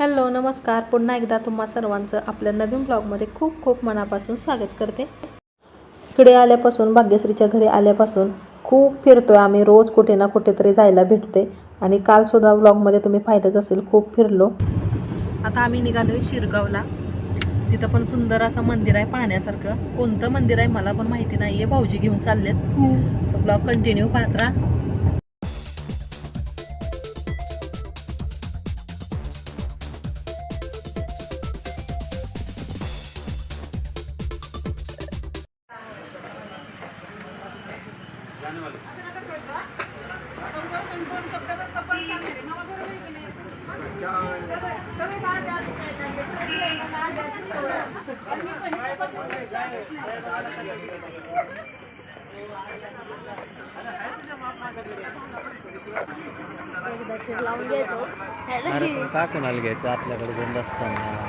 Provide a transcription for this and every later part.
Hello नमस्कार. पुन्हा एकदा तुम्हा सर्वांचं आपल्या नवीन ब्लॉगमध्ये खूप खूप मनापासून स्वागत करते. इकडे आल्यापासून भाग्यश्रीच्या घरी आल्यापासून खूप फिरतोय आम्ही. रोज कुठे ना कुठेतरी जायला भेटते. आणि कालसुद्धा ब्लॉगमध्ये तुम्ही पाहिलंच असेल खूप फिरलो. आता आम्ही निघालोय शिरगावला. तिथं पण सुंदर असं मंदिर आहे पाहण्यासारखं. कोणतं मंदिर आहे मला पण माहिती नाही आहे भाऊजी घेऊन चाललेत. ब्लॉग कंटिन्यू पाहत राहा. लावून घ्यायचो अरे का कोणाला घ्यायचं? आपल्याकडे बंद असताना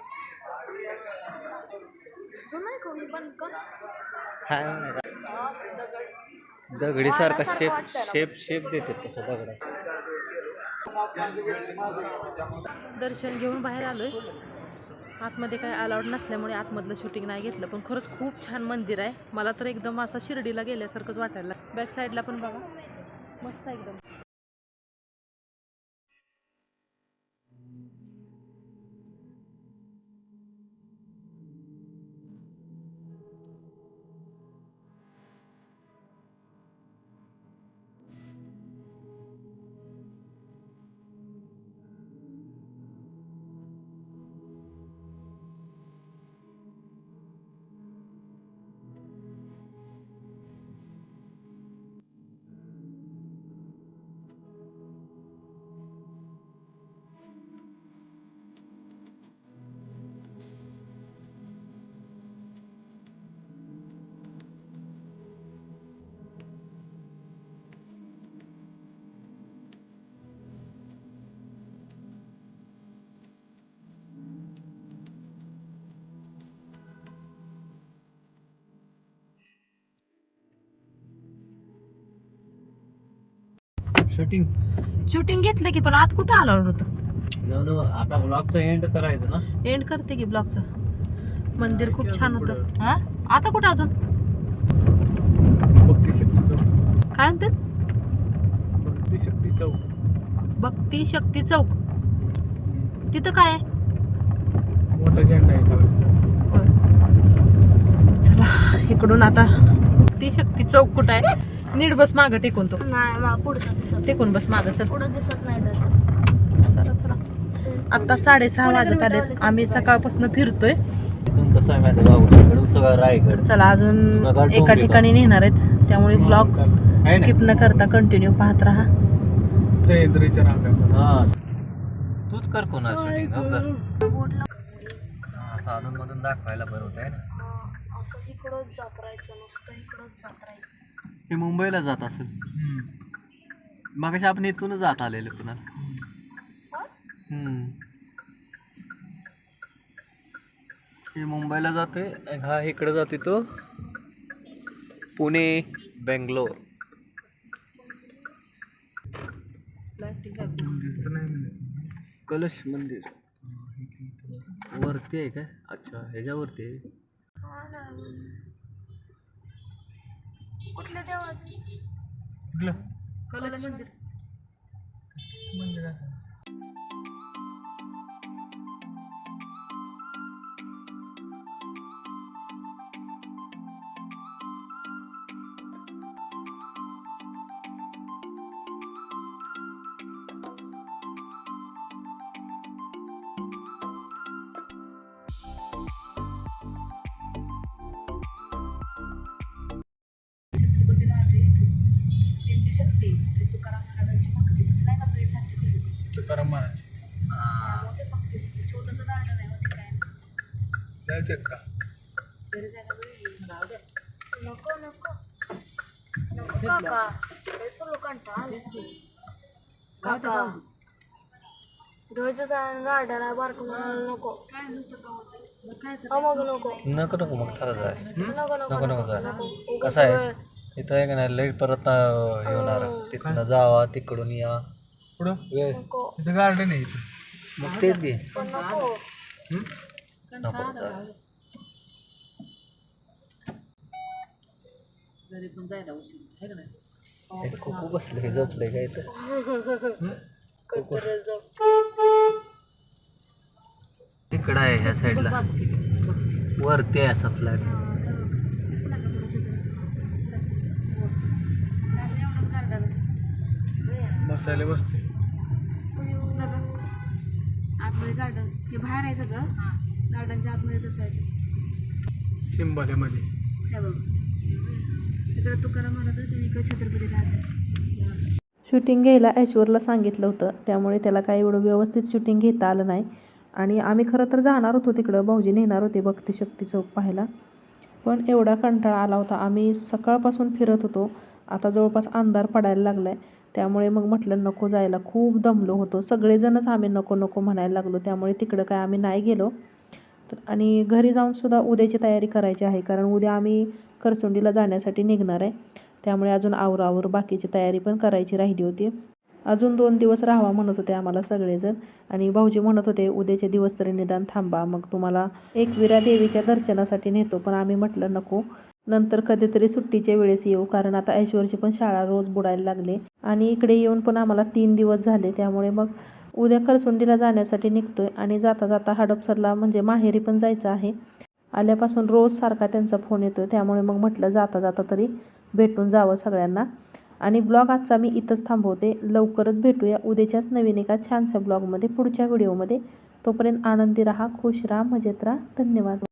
जुनं पण काय माहीत. दगडीसारखा शेप शेप शेप देते तसं दगड. दर्शन घेऊन बाहेर आलोय. आतमध्ये काय अलाउड नसल्यामुळे आतमधलं शूटिंग नाही घेतलं पण खरंच खूप छान मंदिर आहे. मला तर एकदम असं शिर्डीला गेल्यासारखंच वाटायला बॅक साईडला पण बघा. मस्त आहे एकदम. शूटिंग शूटिंग घेतलं की पण आत कुठं अलाउड होतं? आता ब्लॉगचं एंड करायचं ना. एंड करते की ब्लॉगचं मंदिर खूप छान होतं. हा? आता कुठं अजून? भक्ती शक्ती चौक. काय म्हणतात भक्ती शक्ती चौक. भक्ती शक्ती चौक. तिथं काय? आहे मोठा झेंडा आहे होय. चला इकडून आता भक्ती शक्ती चौक कुठं आहे? नीट बस मागं टेकून तो. नाही पुढचं दिसत टेकून बस मागं चल. पुढं दिसत नाही तर. चला चला. आता साडेसहा वाजत आले आम्ही सकाळपासून फिरतोय. इथून कसं आहे माहिती आहे का? इकडून सगळं रायगड. चला अजून एका ठिकाणी नेणार आहेत. त्यामुळे ब्लॉग आहे ना? स्किप न करता कंटिन्यू पाहत राहा. सह्याद्रीच्या रांगा हा. तूच कर कोणा शूटिंग बोर्डला साधून मधून दाखवायला बरं होत आहे ना? असं इकडंच जात राहायचं नुसतं इकडंच जात राहायचं. हे मुंबईला जात असेल. मग आपण इथूनच जात आलेले पुन्हा. हम्म. हे मुंबईला जाते हा इकडे जाते तो. पुणे बेंगलोर. कलश मंदिर. वरती आहे काय? अच्छा ह्याच्यावरती आहे. हा ना कुठल्या देवाचं? कुठलं? कलश मंदिर. मंदिर तुकाराम महाराज जायचं का? नको नको. काका. काका. बारकं म्हणायला हा मग नको. नको नको मग चला जाय नको नको नको नको जाय कसं आहे? इथं आहे का नाही लई परत अं, हे. होणार तिथनं जावा तिकडून या. पुढं? इथं गार्डन आहे इथं. मग तेच घे. पण नको. नको जाय. हे कुकू बसले झोपले काय तर इकडं आहे ह्या साईडला वरती आहे असा आहे? बसायला बसते का आतमध्ये गार्डन हे बाहेर आहे सगळं. गार्डनच्या आतमध्ये तसं आहे ते. सिंबाल्यामध्ये हे बघ. इकडे तुकाराम महाराज आहे आणि इकडे छत्रपती राहतात शूटिंग घ्यायला ऐश्वरला सांगितलं होतं. त्यामुळे त्याला काही एवढं व्यवस्थित शूटिंग घेता आलं नाही. आणि आम्ही खरं तर जाणार होतो तिकडं. भाऊजी नेणार होते भक्ती शक्ती चौक पाहायला. पण एवढा कंटाळा आला होता. आम्ही सकाळपासून फिरत होतो. आता जवळपास अंधार पडायला लागला आहे त्यामुळे मग म्हटलं नको जायला. खूप दमलो होतो. सगळेजणच आम्ही नको नको म्हणायला लागलो. त्यामुळे तिकडं काय आम्ही नाही गेलो. तर आणि घरी जाऊनसुद्धा उद्याची तयारी करायची आहे. कारण उद्या आम्ही करसुंडीला जाण्यासाठी निघणार आहे. त्यामुळे अजून आवरावर बाकीची तयारी पण करायची राहिली होती. अजून दोन दिवस राहावा म्हणत होते आम्हाला सगळेजण. आणि भाऊजी म्हणत होते उद्याचे दिवस तरी निदान थांबा मग तुम्हाला एकविरा देवीच्या दर्शनासाठी नेतो. पण आम्ही म्हटलं नको नंतर कधीतरी सुट्टीच्या वेळेस येऊ कारण आता ऐश्वरची पण शाळा रोज बुडायला लागले आणि इकडे येऊन पण आम्हाला तीन दिवस झाले त्यामुळे मग उद्या करसुंडीला जाण्यासाठी निघतोय आणि जाता जाता हडपसरला म्हणजे माहेरी पण जायचं आहे. आल्यापासून रोज सारखा त्यांचा फोन येतो त्यामुळे मग म्हटलं जाता जाता तरी भेटून जावं सगळ्यांना. आणि ब्लॉग आजचा मी इथंच थांबवते. लवकरच भेटूया उद्याच्याच नवीन एका छानशा ब्लॉगमध्ये पुढच्या व्हिडिओमध्ये. तोपर्यंत आनंदी राहा खुश राहा मजेत राहा. धन्यवाद.